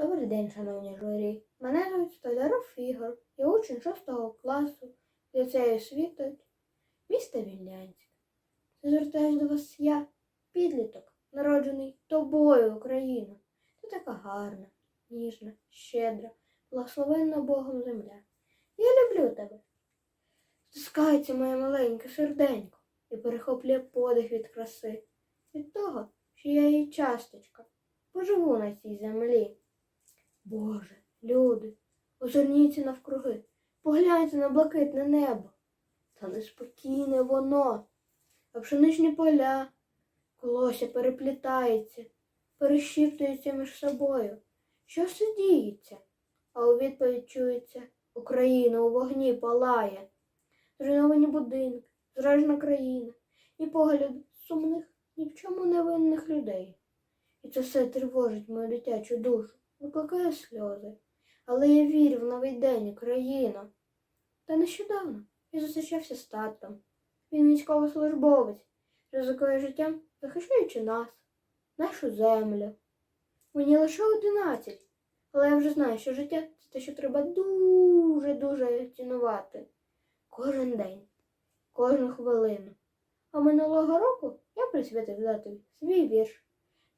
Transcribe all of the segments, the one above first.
Добрий день, шановні журі. Мене звуть Столяров Ігор. Я учень 6 класу ліцею світить міста Вільнянськ. Звертаюсь до вас я, підліток, народжений тобою, Україна. Ти така гарна, ніжна, щедра, благословенна Богом земля. Я люблю тебе. Стискається моє маленьке серденько і перехоплює подих від краси, від того, що я її часточка, поживу на цій землі. Боже, люди, озирніться навкруги, погляньте на блакитне небо. Та неспокійне воно, а пшеничні поля, колося переплітається, перешіптуються між собою. Що все діється? А у відповідь чується Україна у вогні палає, зруйновані будинки, зражена країна, і погляд сумних, ні в чому невинних людей. І це все тривожить мою дитячу душу викликає сльози. Але я вірю в новий день, Україна. Та нещодавно я зустрічався з татом. Він військовослужбовець, ризикує життям, захищаючи нас, нашу землю. Мені лише одинадцять, але я вже знаю, що життя це те, що треба дуже-дуже цінувати. Кожен день, кожну хвилину. А минулого року я присвятив татові свій вірш.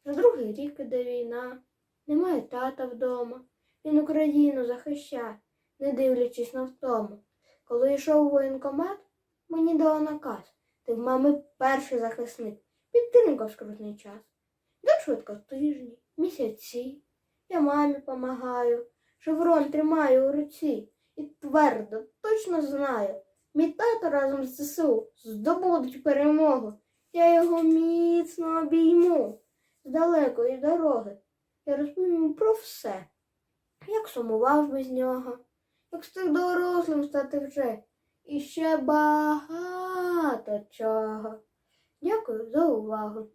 На другий рік іде війна. Немає тата вдома. Він Україну захищає, не дивлячись на втому. Коли йшов у воєнкомат, мені дало наказ. Ти в мами перший захисник. Підтримка в скрутний час. Йдуть швидко тижні, місяці. Я мамі помагаю, шеврон тримаю у руці і твердо, точно знаю. Мій тато разом з ЗСУ здобудуть перемогу. Я його міцно обійму з далекої дороги. Я розповім про все, як сумував без нього, як став дорослим стати вже, і ще багато чого. Дякую за увагу.